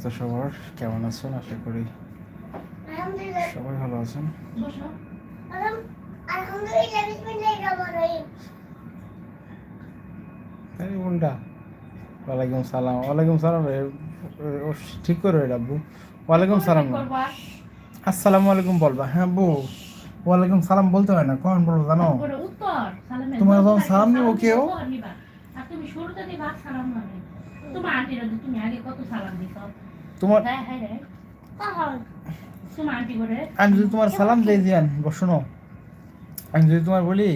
তো সবার কেমন আছেন? আশা করি সবাই ভালো আছেন। উল্টা। ওয়ালাইকুম সালাম। ওয়ালাইকুম সালাম রে। ও ঠিক করে রে আব্বু। ওয়ালাইকুম সালাম। আসসালামু আলাইকুম বলবা। হ্যাঁ বউ ওয়ালাইকুম সালাম বলতে হয় না কখন বলব জানো? তোমার যখন সালাম দিব কেউ? নিবা। তুমি শুরুতে দিবা সালাম মানে তোমার আন্টির তুমি আগে কত সালাম দিছ? তোমার হ্যাঁ। হ্যাঁ আমি যদি তোমার সালাম দিই জিয়ান শোনো। আমি যদি তোমার বলি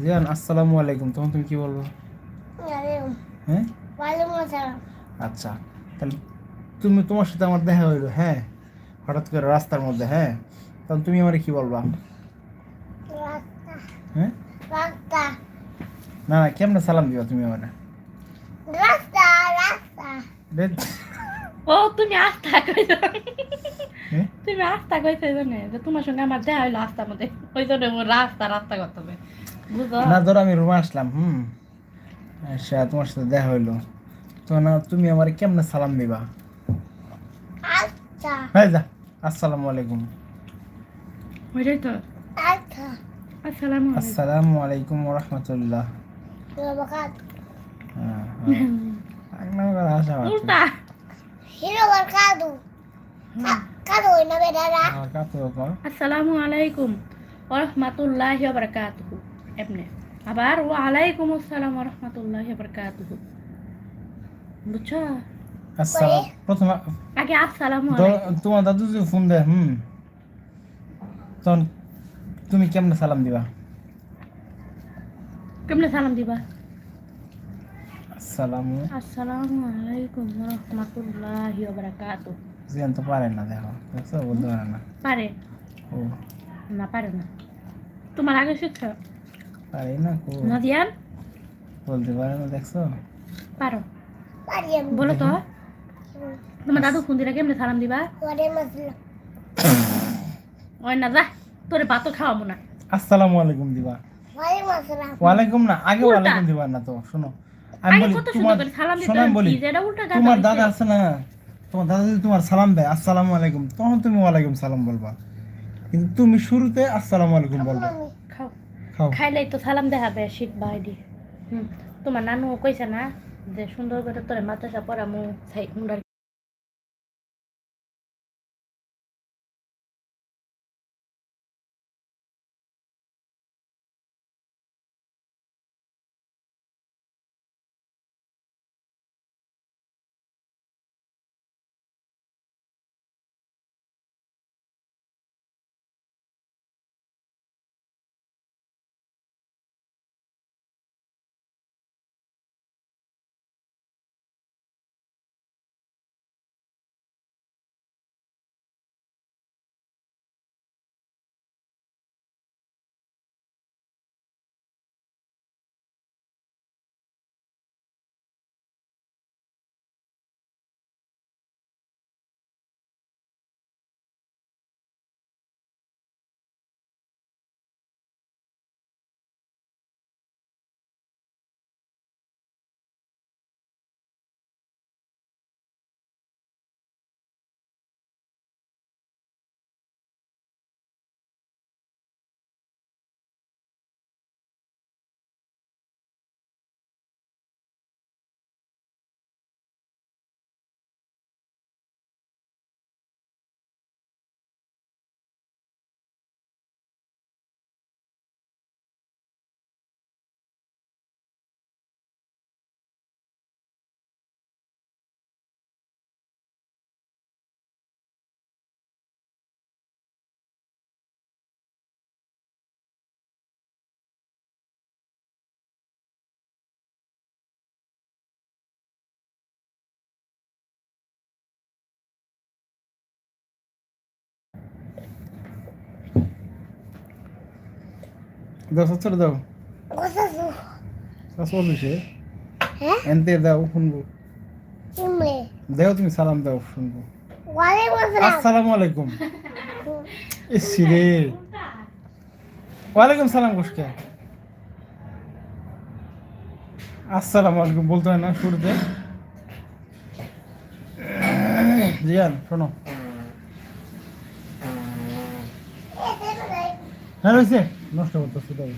জিয়ান আসসালামু আলাইকুম তখন তুমি কি বলব? হ্যাঁ আচ্ছা তাহলে তুমি তোমার সাথে আমার দেখা হইল হ্যাঁ? হঠাৎ করে রাস্তার মধ্যে হ্যাঁ? তখন তুমি আমার কি বলবা? হ্যাঁ না না কেমনে সালাম দিবা তুমি আমার? রাস্তা রাস্তা। ও তুমি আস্থা কইছো? তুমি আস্থা কইছো জন্য যে তোমার সঙ্গে আমার দেখা হইল আস্তার মধ্যে ওই জন্য ও রাস্তা রাস্তা করতে হবে। বুঝো? না ধরো আমি রুমে আসলাম হুম? আচ্ছা তোমার সাথে দেখা হইল। তো না তুমি আমার কেমনে সালাম দিবা? আচ্ছা। হ্যাঁ যা। আসসালামু আলাইকুম। ওইটাই তো। আচ্ছা। আসসালামু আলাইকুম। আসসালামু আলাইকুম রহমতুল্লাহ হ্যাঁ হ্যাঁ। আসসালামু আলাইকুম ওরহমাতুল্লাহি ওয়া বারাকাতুহু এমনি আবার ওয়া আলাইকুম আসসালাম ওয়া রাহমাতুল্লাহি ওয়া বারাকাতুহু বুঝছ আসসালাম প্রথম আগে আসসালামু আলাইকুম তোমার দাদু যদি ফোন দেয় হুম। তখন তুমি কেমনে সালাম দিবা? কেমনে সালাম দিবা? আসসালামু আসসালামু আলাইকুম ওয়া রাহমাতুল্লাহি ওয়া বারাকাতুহু জিয়ান তো পারে না দেখো দেখছ? বলতে পারে না। পারে। ও। না পারে না। তোমার আগে শিখছো? পারে না কো? না দিয়ান বলতে পারে না দেখছ? পারো। পারি আমি। বলো তো। তোমার দাদু ফোন দিলে কেমনে সালাম দিবা? ওয়ালাইকুম আসসালাম ওই না যা তোরে ভাতও খাওয়াবো না। আসসালামু আলাইকুম দিবা। ওয়ালাইকুম আসসালাম। ওয়ালাইকুম না আগে ওয়ালাইকুম দিবা না তো শোনো। আমি বলি তোমার বলি দাদা আছে না? তোমার দাদা যদি তোমার সালাম দেয় আসসালামু আলাইকুম তখন তুমি ওয়ালাইকুম সালাম বলবা। কিন্তু তুমি শুরুতে আসসালামু আলাইকুম বলবা। খাও। খাইলেই তো সালাম দেখাবে শীত হুম তোমার নানু কইছে না যে সুন্দর করে তোরে মাদ্রাসা পড়ামু ছাই দাও সচ্ছর দাও। হ্যাঁ? এনতে দাও শুনব। দেও তুমি সালাম দাও শুনব। আসসালাম। আসসালামু আলাইকুম। ইসি রে ওয়ালাইকুম সালাম কুসকে আসসালামু আলাইকুম বলতে হয় না শুরুতে। জিয়ান শোনো। হ্যাঁ রয়েছে নষ্ট করতেছে তাই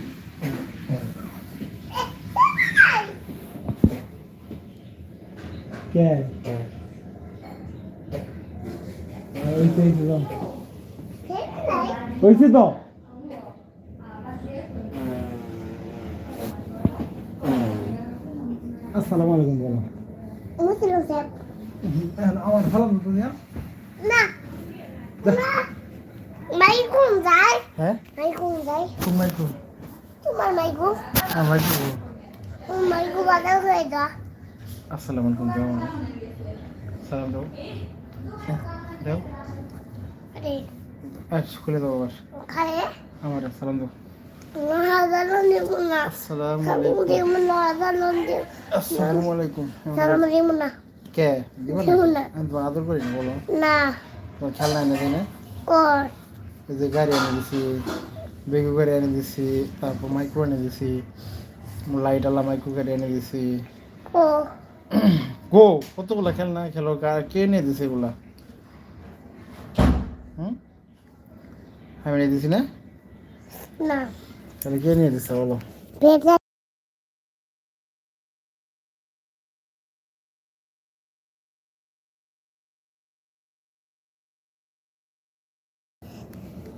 কে হয়েছে হয়েছে তো আসসালামু আলাইকুম বলো মুসলিম সাহেব আমার ভালো মতো দিয়া না না মাইকুম যায় হ্যাঁ মাইকুম যায় তোমার তো তোমার মাইকুম আমার তো তোমার মাইকুম বাজার হয়ে যা আসসালামু আলাইকুম কেমন সালাম দাও দাও আরে আর খুলে দাও আবার। খায় আমার সালাম দাও। আসসালামু আলাইকুম কে। আদর করি না বলো না খেলনা এনে দিই না কর এই যে গাড়ি এনে দিছি বেগু গাড়ি এনে দিছি তারপর মাইক্রো এনে দিছি লাইট আলা মাইক্রো গাড়ি এনে দিছি। গো কতগুলা খেলনা খেলো কে এনে দিছে এগুলা? হুম? আমি এনে দিছি না? না। তাহলে কে নিয়ে দিছে বলো?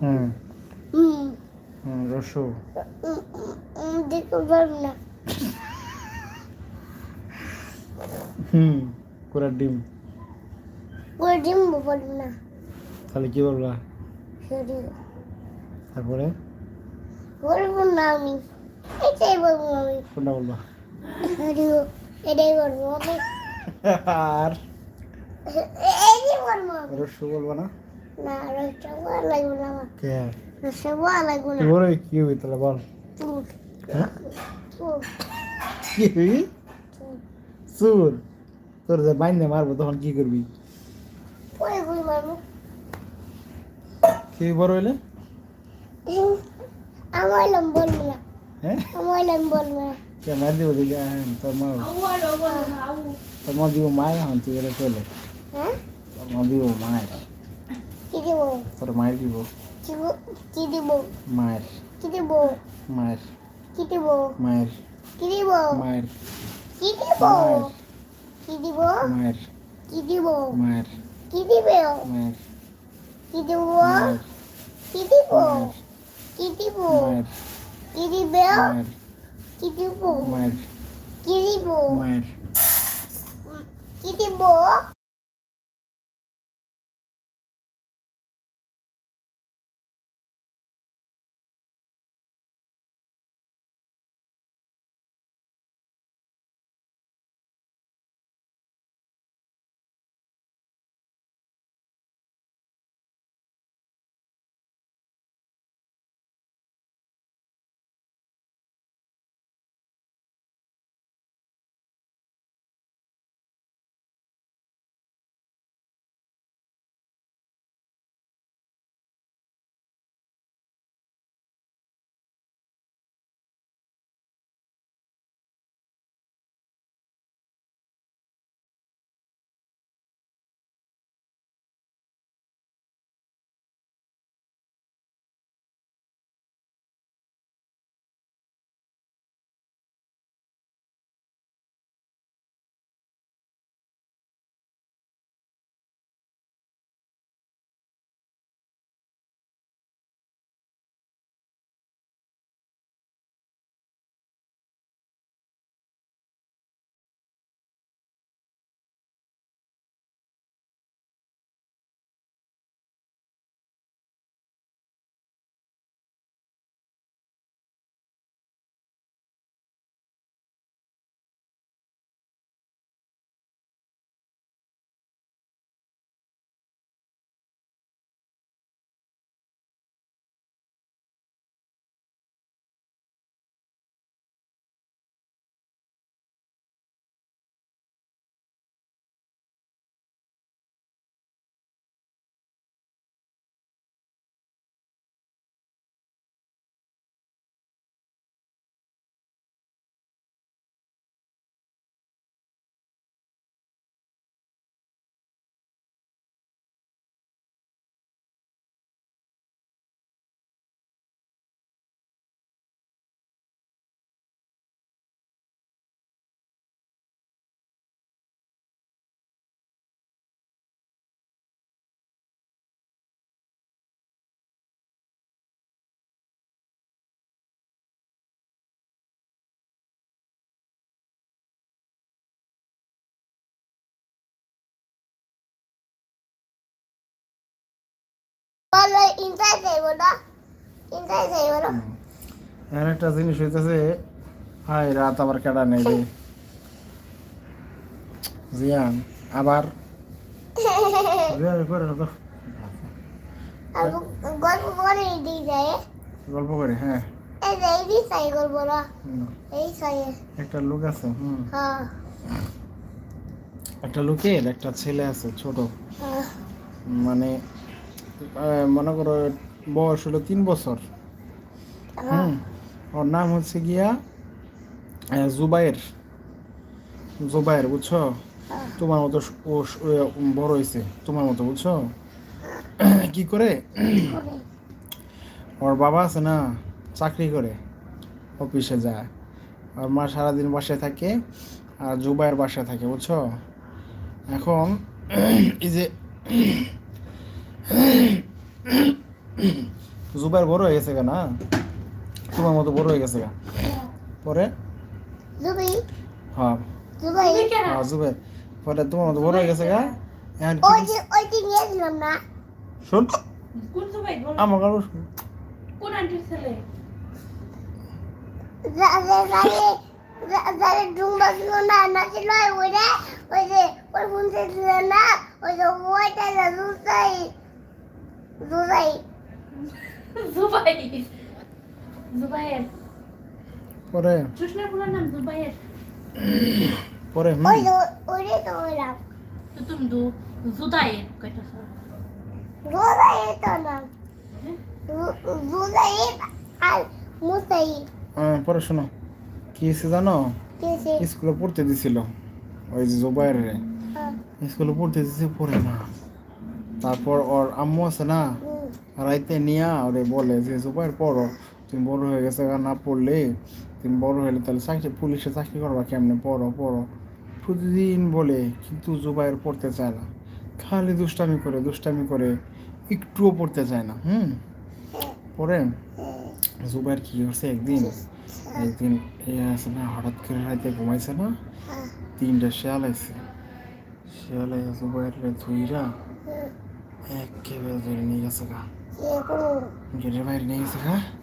হুম। হুম। রসু দেখতে পারব না। হুম কুড়ার ডিম। ওই ডিম বলব না। তাহলে কি বলবা? তারপরে? বলব না আমি। এটাই বলব আমি। কোনটা বলবা? এটাই বলব আমি। আর? এই বলব রসু বলবা না? না লাগবে কে হই তাহলে বল হ্যাঁ কি হই চুল তোর যে বাইন্দে মারবো তখন কি করবি কি বড় হইলে আমার বলব না হ্যাঁ আমার বলব না কে মার দিব দিকে তোর মা তোর মা দিব মায়ের হন তুই চলে তোর মা দিব মায়ের কি দেবো তোর মায়ের দিব কি দেবো মায়ের কি দেবো মায়ের কি দেবো মায়ের কি দেবো মায়ের কি দেবো কি দেবো মায়ের কি দেবো মায়ের কি দিবে মায়ের কি দেবো কি দিব কি দিব কি দিবে কি দিব মায়ের কি দিব মায়ের কি দিব একটা জিনিস হইতেছে হাই রাত আবার কেডা নেই রে জিয়ান আবার? গল্প করে হ্যাঁ। একটা লোক আছে হুম। হ্যাঁ। একটা লোকের একটা ছেলে আছে ছোট। হ্যাঁ। মানে মনে করো, বয়স হলো তিন বছর। হুম? ওর নাম হচ্ছে গিয়া জুবাইর। জুবাইর, বুঝছ। তোমার মতো বড় হয়েছে তোমার মতো, বুঝছ? কি করে? করে। ওর বাবা আছে না, চাকরি করে, অফিসে যায়। আর মা সারাদিন বাসায় থাকে, আর জুবাইয়ের বাসায় থাকে, বুঝছ? এখন, এই যে জুবাইর বড় হয়ে গেছে না? তোমার মতো বড় হয়ে গেছে গা। পরে? হ্যাঁ। জুবাই? হ্যাঁ জুবাইর পরে তোমার মতো বড় হয়ে গেছে গা। না। শোন। আমার গল্প কোন আন্টির ছেলে? যাদের যাদের যাদের ডুম্বা ছিল না নাছিল ওই যে ওই যে ওই ছিল না ওই যে ওইটা জুতাই জুতাই জুবাই জুবাইয়ের পরে? সুষ্ণার পুরো নাম জুবাইয়ের পরে ওই ওইটাই তো ওইরাম তো তুমি দু জুদাইয়ের কয়টা জুতাই তো নাম জুতাই আর মুতাই হ্যাঁ, পরে শোনো। কি হয়েছে জানো? স্কুলে পড়তে দিছিল। ওই যে জুবাইর হ্যাঁ। স্কুলে পড়তে দিছে পড়ে না। তারপর ওর আম্মু আছে না? রাইতে নিয়া ওরে বলে যে, জুবাইর, পড়ো। তুমি বড় হয়ে গেছে না পড়লে তুমি বড় হলে তাহলে চাকরি, পুলিশে চাকরি করবা কেমনে? পড়ো পড়ো। প্রতিদিন বলে, কিন্তু জুবাইর পড়তে চায় না। খালি দুষ্টামি করে দুষ্টামি করে একটুও পড়তে চায় না। হুম? পরে জুবাইর কি করছে? একদিন একদিন এ আছে না, হঠাৎ করে রাইতে ঘুমাইছে না, তিনটা শিয়াল আইছে। শিয়াল আইসে জুবাইর রে ধুইরা একেবারে নিয়ে গেছে গা। গেটের বাইরে নিয়ে গেছে গা।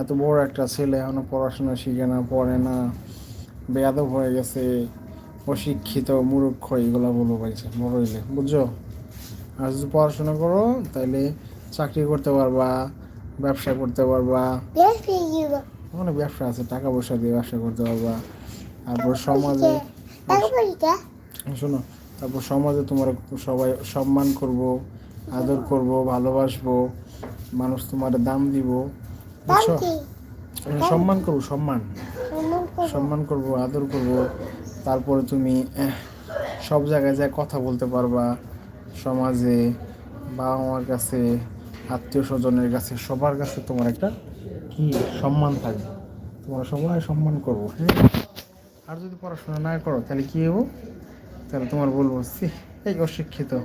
এত বড় একটা ছেলে এখনও পড়াশোনা শিখে না পড়ে না বেয়াদব হয়ে গেছে অশিক্ষিত মূর্খ এগুলো বলব পাইছে বড় হইলে বুঝছ? আর যদি পড়াশোনা করো তাহলে চাকরি করতে পারবা ব্যবসা করতে পারবা। অনেক ব্যবসা আছে টাকা পয়সা দিয়ে ব্যবসা করতে পারবা। তারপর সমাজে শোনো তারপর সমাজে তোমার সবাই সম্মান করব আদর করব ভালোবাসবো মানুষ তোমার দাম দিব। বুঝছ? সম্মান করব সম্মান। সম্মান করব। আদর করব। তারপরে তুমি সব জায়গায় যা কথা বলতে পারবা। সমাজে বাবা মার কাছে আত্মীয় স্বজনের কাছে সবার কাছে তোমার একটা কি সম্মান থাকবে তোমরা সবাই সম্মান করব হ্যাঁ? আর যদি পড়াশোনা না করো তাহলে কি হব? তাহলে তোমার বলব "ছি, এই অশিক্ষিত।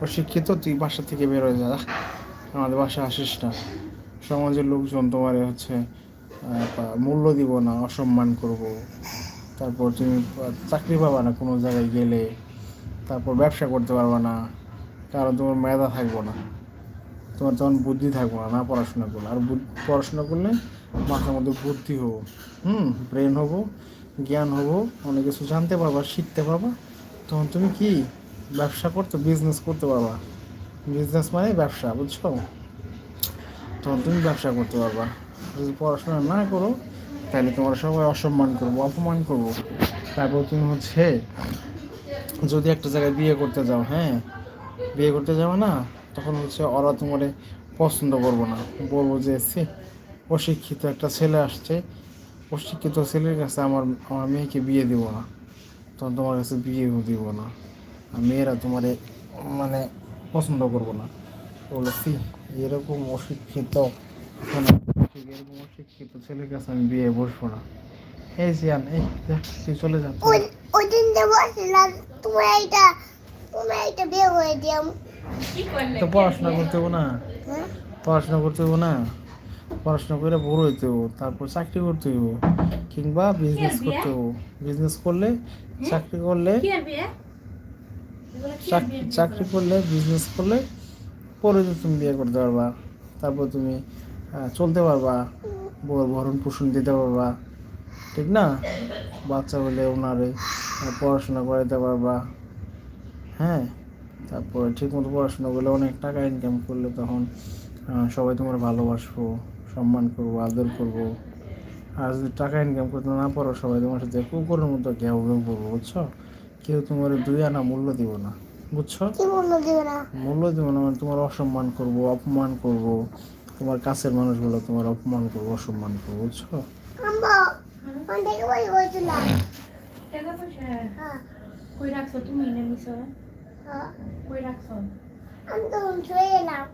অশিক্ষিত তুই বাসা থেকে বেরোয় যা। আমাদের বাসায় আসিস না। সমাজের লোকজন তোমার হচ্ছে মূল্য দিব না, অসম্মান করব। তারপর তুমি চাকরি পাবা না কোনো জায়গায় গেলে। তারপর ব্যবসা করতে পারবা না, কারণ তোমার মেধা থাকব না। তোমার তখন বুদ্ধি থাকব না না পড়াশোনা করলে। আর পড়াশোনা করলে মাথার মধ্যে বুদ্ধি হব, হুম, ব্রেন হব, জ্ঞান হব, অনেক কিছু জানতে পারবা, শিখতে পারবা। তখন তুমি কি? ব্যবসা করতে বিজনেস করতে পারবা। বিজনেস মানে ব্যবসা, বুঝছ? তখন তুমি ব্যবসা করতে পারবা। যদি পড়াশোনা না করো, তাহলে তোমার সবাই অসম্মান করব, অপমান করব। তারপর তুমি হচ্ছে, যদি একটা জায়গায় বিয়ে করতে যাও হ্যাঁ? বিয়ে করতে যাবে না, তখন হচ্ছে ওরা তোমারে পছন্দ করব না। বলব যে সে অশিক্ষিত একটা ছেলে আসছে, অশিক্ষিত ছেলের কাছে আমার আমার মেয়েকে বিয়ে দিব না। তখন তোমার কাছে বিয়েও দিব না। মেয়েরা তোমারে মানে পছন্দ করব না। বলেছি এরকম অশিক্ষিত এখন এরকম অশিক্ষিত ছেলের কাছে আমি বিয়ে বসবো না। এই জিয়ান এই তুই চলে যা ওই দিন যে বলছিলাম তোমার এইটা তোমার এইটা বিয়ে করে দিয়াম। তো পড়াশোনা করতে হব না। হ্যাঁ? পড়াশোনা করতে হব না। পড়াশোনা করে বড় হইতে হব তারপর চাকরি করতে হব কিংবা বিজনেস করতে হব বিজনেস করলে চাকরি করলে? চাকরি করলে বিজনেস করলে পরে তো তুমি বিয়ে করতে পারবা। তারপর তুমি চলতে পারবা। ভরণ পোষণ দিতে পারবা। ঠিক না? বাচ্চা হলে ওনারে পড়াশোনা করাইতে পারবা। হ্যাঁ? তারপরে ঠিক মতো পড়াশোনা করলে অনেক টাকা ইনকাম করলে তখন সবাই তোমার ভালোবাসবো, সম্মান করব, আদর করব। আর যদি টাকা ইনকাম করতে না পারো, সবাই তোমার সাথে কুকুরের মতো ঘেউ ঘেউ করব, বুঝছ? কেউ তোমার দুই আনা মূল্য দিব না। বুঝছ? মূল্য দিব না মানে তোমার অসম্মান করব অপমান করব। তোমার কাছের মানুষগুলো তোমার অপমান করব অসম্মান করব বুঝছ? হ্যাঁ। কই রাখছো? তুমি হ্যাঁ। কই রাখছো? আমি তো শুয়ে এলাম।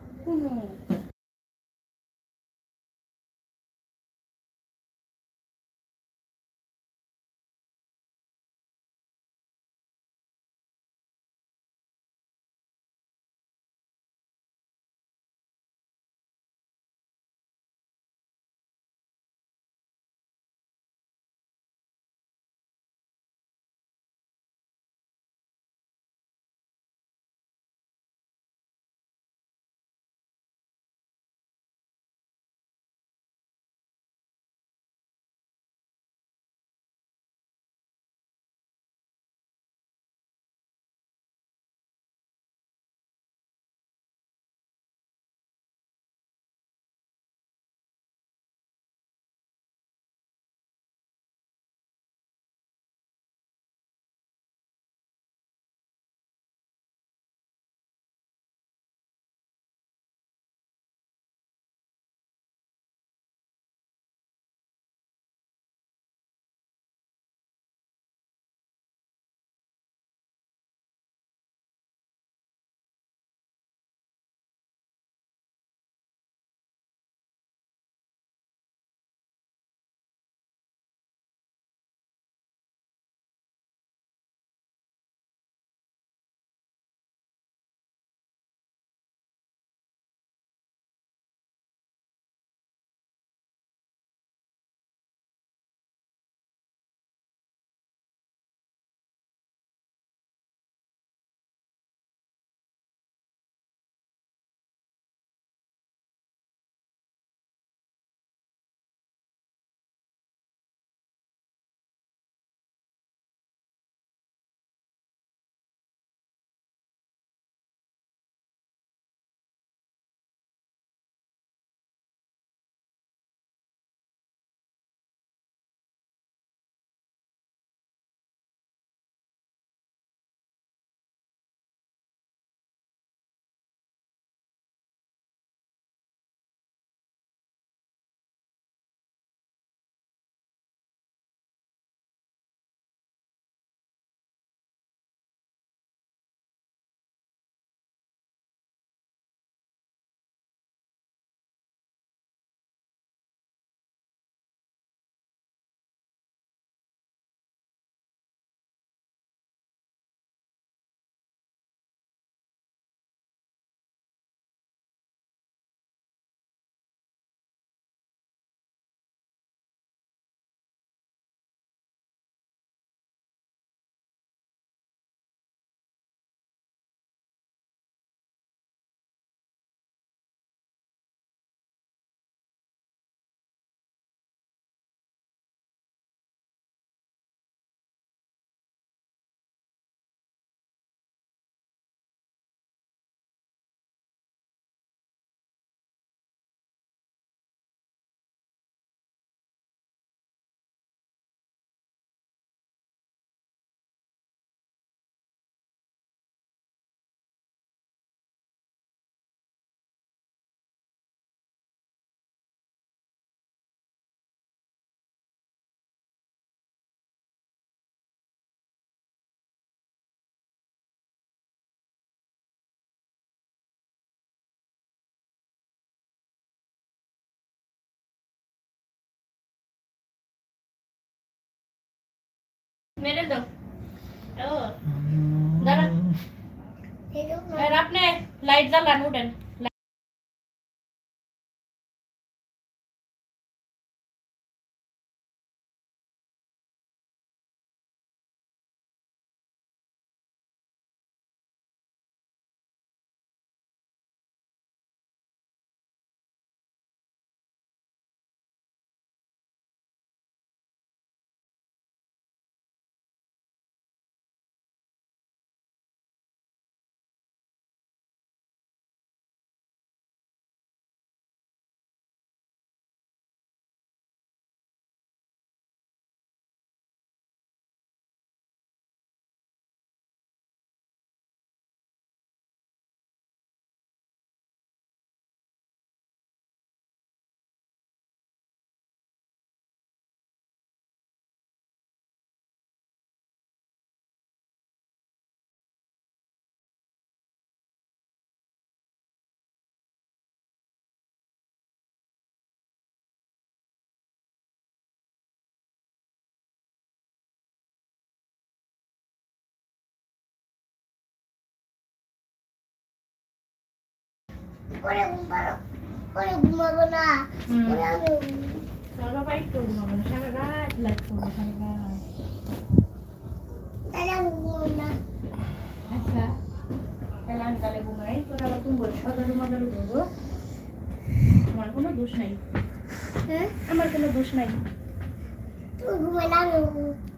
মেরে দাও ও দাঁড়া। আর আপনি লাইট জ্বালান উঠেন করে ঘুমাবো করে ঘুমাবো না। করে আমি না তাহলে আমি ঘুমাবো না। আচ্ছা তাহলে আমি তাহলে ঘুমাই। তোরা আবার তুমি বলছো? মজার করব আমার কোনো দোষ নাই। হ্যাঁ? আমার কোনো দোষ নাই। তুই আমি ঘুমাবো।